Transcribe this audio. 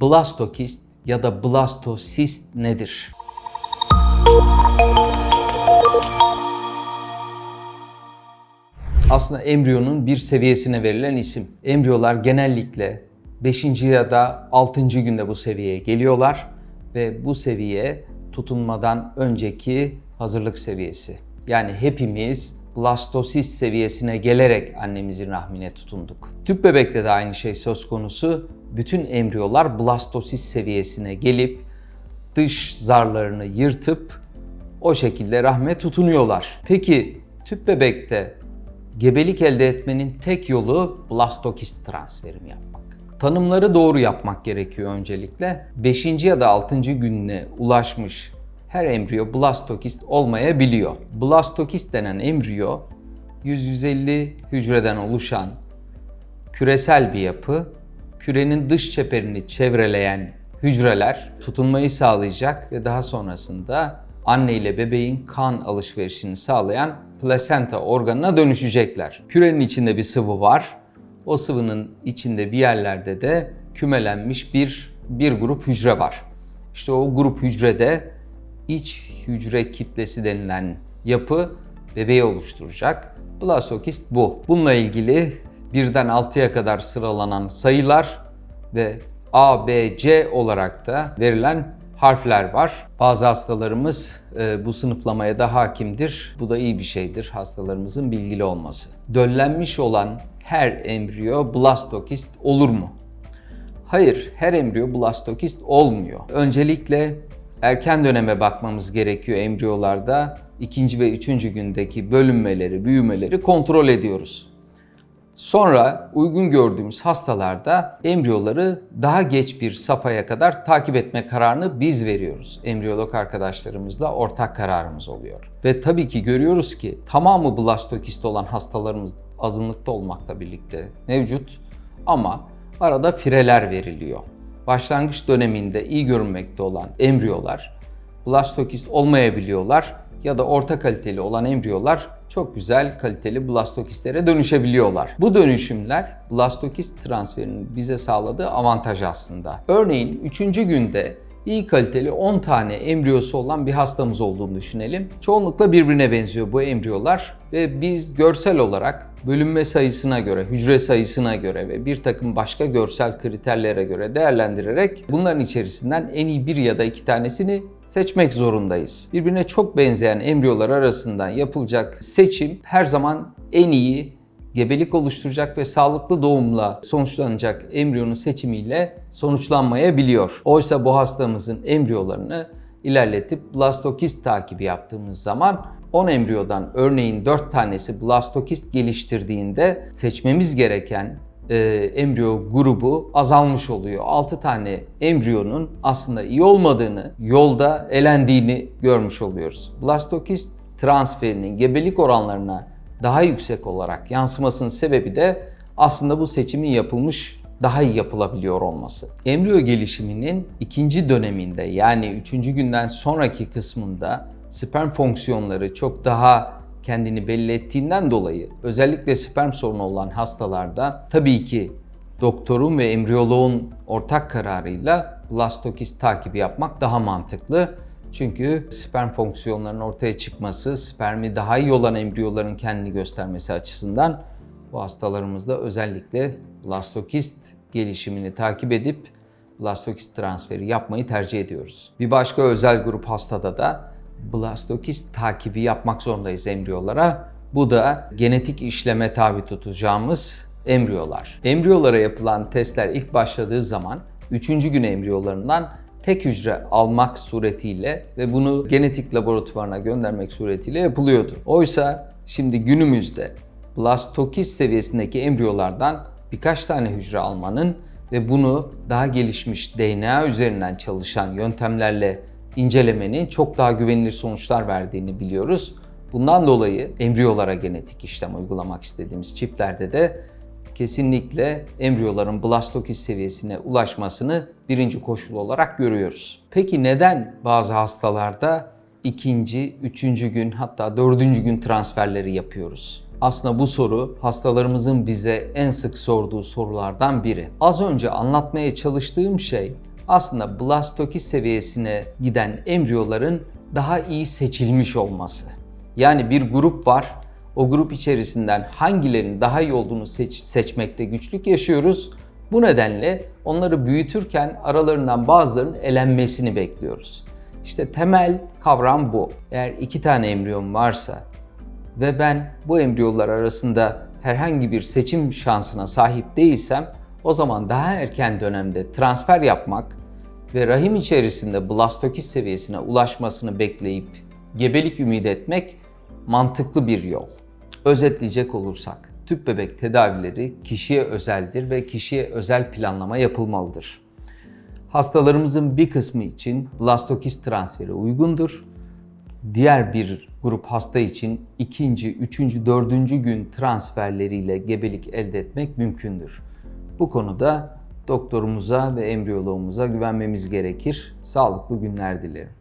blastokist ya da blastosist nedir? Aslında embriyonun bir seviyesine verilen isim. Embriyolar genellikle 5. ya da 6. günde bu seviyeye geliyorlar ve bu seviye tutunmadan önceki hazırlık seviyesi. Yani hepimiz blastosist seviyesine gelerek annemizin rahmine tutunduk. Tüp bebekte de aynı şey söz konusu. Bütün embriyolar blastosist seviyesine gelip dış zarlarını yırtıp o şekilde rahme tutunuyorlar. Peki tüp bebekte gebelik elde etmenin tek yolu blastokist transferimi yapmak. Tanımları doğru yapmak gerekiyor öncelikle. 5. ya da 6. gününe ulaşmış her embriyo blastokist olmayabiliyor. Blastokist denen embriyo 100-150 hücreden oluşan küresel bir yapı. Kürenin dış çeperini çevreleyen hücreler tutunmayı sağlayacak ve daha sonrasında anne ile bebeğin kan alışverişini sağlayan plasenta organına dönüşecekler. Kürenin içinde bir sıvı var. O sıvının içinde bir yerlerde de kümelenmiş bir bir grup hücre var. İşte o grup hücrede iç hücre kitlesi denilen yapı bebeği oluşturacak. Blastokist bu. Bununla ilgili birden 6'ya kadar sıralanan sayılar ve A, B, C olarak da verilen harfler var. Bazı hastalarımız e, bu sınıflamaya da hakimdir. Bu da iyi bir şeydir hastalarımızın bilgili olması. Döllenmiş olan her embriyo blastokist olur mu? Hayır, her embriyo blastokist olmuyor. Öncelikle erken döneme bakmamız gerekiyor embriyolarda. ikinci ve üçüncü gündeki bölünmeleri, büyümeleri kontrol ediyoruz. Sonra uygun gördüğümüz hastalarda embriyoları daha geç bir safhaya kadar takip etme kararını biz veriyoruz. Embriyolog arkadaşlarımızla ortak kararımız oluyor. Ve tabii ki görüyoruz ki tamamı blastokist olan hastalarımız azınlıkta olmakla birlikte mevcut ama arada fireler veriliyor. Başlangıç döneminde iyi görünmekte olan embriyolar blastokist olmayabiliyorlar ya da orta kaliteli olan embriyolar çok güzel kaliteli blastokistlere dönüşebiliyorlar. Bu dönüşümler blastokist transferinin bize sağladığı avantaj aslında. Örneğin 3. günde iyi kaliteli 10 tane embriyosu olan bir hastamız olduğunu düşünelim. Çoğunlukla birbirine benziyor bu embriyolar ve biz görsel olarak bölünme sayısına göre, hücre sayısına göre ve bir takım başka görsel kriterlere göre değerlendirerek bunların içerisinden en iyi bir ya da iki tanesini seçmek zorundayız. Birbirine çok benzeyen embriyolar arasından yapılacak seçim her zaman en iyi gebelik oluşturacak ve sağlıklı doğumla sonuçlanacak embriyonun seçimiyle sonuçlanmayabiliyor. Oysa bu hastamızın embriyolarını ilerletip blastokist takibi yaptığımız zaman 10 embriyodan örneğin 4 tanesi blastokist geliştirdiğinde seçmemiz gereken e, embriyo grubu azalmış oluyor. 6 tane embriyonun aslında iyi olmadığını, yolda elendiğini görmüş oluyoruz. Blastokist transferinin gebelik oranlarına daha yüksek olarak yansımasının sebebi de aslında bu seçimin yapılmış daha iyi yapılabiliyor olması. Embriyo gelişiminin ikinci döneminde yani üçüncü günden sonraki kısmında sperm fonksiyonları çok daha kendini belli ettiğinden dolayı özellikle sperm sorunu olan hastalarda tabii ki doktorun ve embriyoloğun ortak kararıyla blastokist takibi yapmak daha mantıklı. Çünkü sperm fonksiyonlarının ortaya çıkması, spermi daha iyi olan embriyoların kendini göstermesi açısından bu hastalarımızda özellikle blastokist gelişimini takip edip blastokist transferi yapmayı tercih ediyoruz. Bir başka özel grup hastada da blastokist takibi yapmak zorundayız embriyolara. Bu da genetik işleme tabi tutacağımız embriyolar. Embriyolara yapılan testler ilk başladığı zaman 3. gün embriyolarından tek hücre almak suretiyle ve bunu genetik laboratuvarına göndermek suretiyle yapılıyordu. Oysa şimdi günümüzde blastokist seviyesindeki embriyolardan birkaç tane hücre almanın ve bunu daha gelişmiş DNA üzerinden çalışan yöntemlerle incelemenin çok daha güvenilir sonuçlar verdiğini biliyoruz. Bundan dolayı embriyolara genetik işlem uygulamak istediğimiz çiftlerde de kesinlikle embriyoların blastokist seviyesine ulaşmasını birinci koşul olarak görüyoruz. Peki neden bazı hastalarda ikinci, üçüncü gün hatta dördüncü gün transferleri yapıyoruz? Aslında bu soru hastalarımızın bize en sık sorduğu sorulardan biri. Az önce anlatmaya çalıştığım şey aslında blastokist seviyesine giden embriyoların daha iyi seçilmiş olması. Yani bir grup var. O grup içerisinden hangilerinin daha iyi olduğunu seç- seçmekte güçlük yaşıyoruz. Bu nedenle onları büyütürken aralarından bazılarının elenmesini bekliyoruz. İşte temel kavram bu. Eğer iki tane embriyon varsa ve ben bu embriyolar arasında herhangi bir seçim şansına sahip değilsem o zaman daha erken dönemde transfer yapmak ve rahim içerisinde blastokist seviyesine ulaşmasını bekleyip gebelik ümit etmek mantıklı bir yol. Özetleyecek olursak tüp bebek tedavileri kişiye özeldir ve kişiye özel planlama yapılmalıdır. Hastalarımızın bir kısmı için blastokist transferi uygundur. Diğer bir grup hasta için ikinci, üçüncü, dördüncü gün transferleriyle gebelik elde etmek mümkündür. Bu konuda doktorumuza ve embriyoloğumuza güvenmemiz gerekir. Sağlıklı günler dilerim.